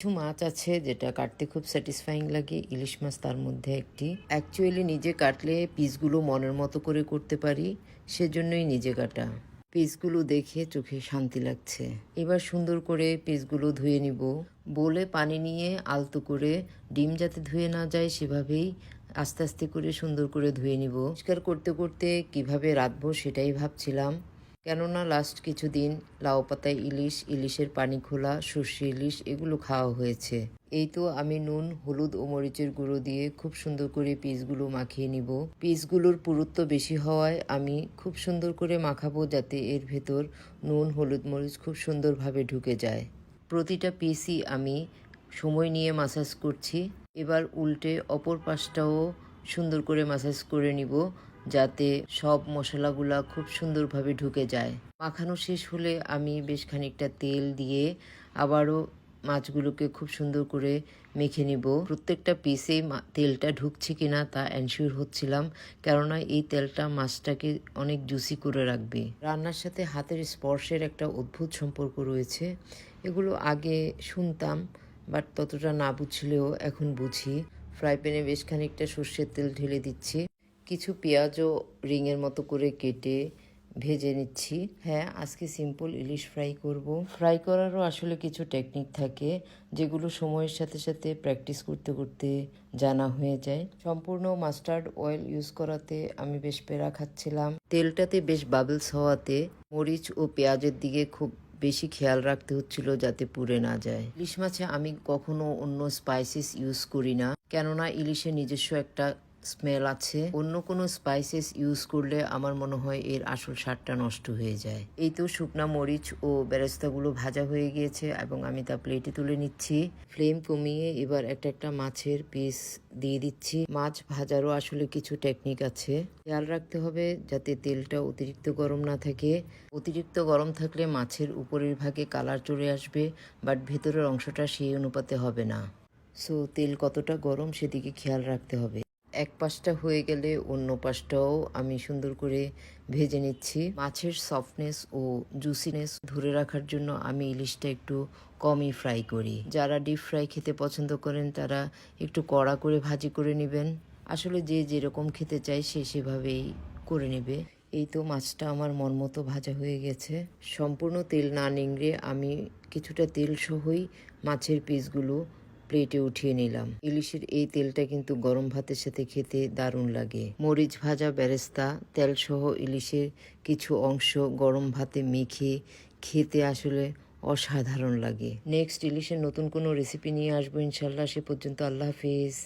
কিছু মাছ আছে যেটা কাটতে খুব স্যাটিসফাইং লাগে। ইলিশ মাছ তার মধ্যে একটি। অ্যাকচুয়ালি নিজে কাটলে পিসগুলো মনের মতো করে করতে পারি, সেজন্যই নিজে কাটা। পিসগুলো দেখে চোখে শান্তি লাগছে। এবার সুন্দর করে পিসগুলো ধুয়ে নিব। বলে পানি নিয়ে আলতো করে ডিম যাতে ধুয়ে না যায় সেভাবেই আস্তে আস্তে করে সুন্দর করে ধুয়ে নিব। পরিষ্কার করতে করতে কীভাবে রাখব সেটাই ভাবছিলাম। কেননা লাস্ট কিছুদিন লাউ পাতায় ইলিশ, ইলিশের পানি খোলা, সর্ষে ইলিশ এগুলো খাওয়া হয়েছে। এই তো আমি নুন, হলুদ ও মরিচের গুঁড়ো দিয়ে খুব সুন্দর করে পিসগুলো মাখিয়ে নিব। পিসগুলোর পুরুত্ব বেশি হওয়ায় আমি খুব সুন্দর করে মাখাবো যাতে এর ভেতর নুন, হলুদ, মরিচ খুব সুন্দরভাবে ঢুকে যায়। প্রতিটা পিসই আমি সময় নিয়ে মাসাজ করছি। এবার উল্টে অপর পাশটাও সুন্দর করে মাসাজ করে নিব। যাতে সব মশলাগুলা খুব সুন্দরভাবে ঢুকে যায়। মাখানো শেষ হলে আমি বেশ খানিকটা তেল দিয়ে আবারও মাছগুলোকে খুব সুন্দর করে মেখে নিব। প্রত্যেকটা পিসে তেলটা ঢুকছে কিনা তা এনশিওর হচ্ছিলাম, কেননা এই তেলটা মাছটাকে অনেক জুসি করে রাখবে। রান্নার সাথে হাতের স্পর্শের একটা অদ্ভুত সম্পর্ক রয়েছে। এগুলো আগে শুনতাম, বাট ততটা না বুঝলেও এখন বুঝি। ফ্রাই প্যানে বেশ খানিকটা সর্ষের তেল ঢেলে দিচ্ছি। কিছু পেঁয়াজও রিংয়ের মতো করে কেটে ভেজে নিচ্ছি। হ্যাঁ আজকে সিম্পল ইলিশ ফ্রাই করব। ফ্রাই করারও আসলে কিছু টেকনিক থাকে, যেগুলো সময়ের সাথে সাথে প্র্যাকটিস করতে করতে জানা হয়ে যায়। সম্পূর্ণ মাস্টার্ড অয়েল ইউজ করাতে আমি বেশ পেরা খাচ্ছিলাম। তেলটাতে বেশ বাবলস হওয়াতে মরিচ ও পেঁয়াজের দিকে খুব বেশি খেয়াল রাখতে হচ্ছিল যাতে পুড়ে না যায়। ইলিশ মাছে আমি কখনো অন্য স্পাইসেস ইউজ করি না, কেননা ইলিশের নিজস্ব একটা স্মেল আছে। অন্য কোনো স্পাইসেস ইউজ করলে আমার মনে হয় এর আসল স্বাদটা নষ্ট হয়ে যায়। এই তো শুকনা মরিচ ও বেরেস্তাগুলো ভাজা হয়ে গিয়েছে এবং আমি তা প্লেটে তুলে নিচ্ছি। ফ্লেম কমিয়ে এবার একটা একটা মাছের পিস দিয়ে দিচ্ছি। মাছ ভাজারও আসলে কিছু টেকনিক আছে। খেয়াল রাখতে হবে যাতে তেলটা অতিরিক্ত গরম না থাকে। অতিরিক্ত গরম থাকলে মাছের উপরের ভাগে কালার চলে আসবে বাট ভেতরের অংশটা সেই অনুপাতে হবে না। সো তেল কতটা গরম সেদিকে খেয়াল রাখতে হবে। এক পাশটা হয়ে গেলে অন্য পাশটাও আমি সুন্দর করে ভেজে নিচ্ছি। মাছের সফটনেস ও জুসিনেস ধরে রাখার জন্য আমি ইলিশটা একটু কমই ফ্রাই করি। যারা ডিপ ফ্রাই খেতে পছন্দ করেন, তারা একটু কড়া করে ভাজি করে নেবেন। আসলে যে যেরকম খেতে চায়, সে সেভাবেই করে নেবে। এই তো মাছটা আমার মন মতো ভাজা হয়ে গেছে। সম্পূর্ণ তেল না নিংড়ে আমি কিছুটা তেল সহই মাছের পিসগুলো প্লেটে উঠিয়ে নিলাম। ইলিশের এই তেলটা কিন্তু গরম ভাতের সাথে খেতে দারুণ লাগে। মরিচ ভাজা, ব্যারেস্তা তেল সহ ইলিশের কিছু অংশ গরম ভাতে মেখে খেতে আসলে অসাধারণ লাগে। নেক্সট, ইলিশের নতুন কোনো রেসিপি নিয়ে আসব ইনশাল্লাহ। সে পর্যন্ত আল্লাহ হাফিজ।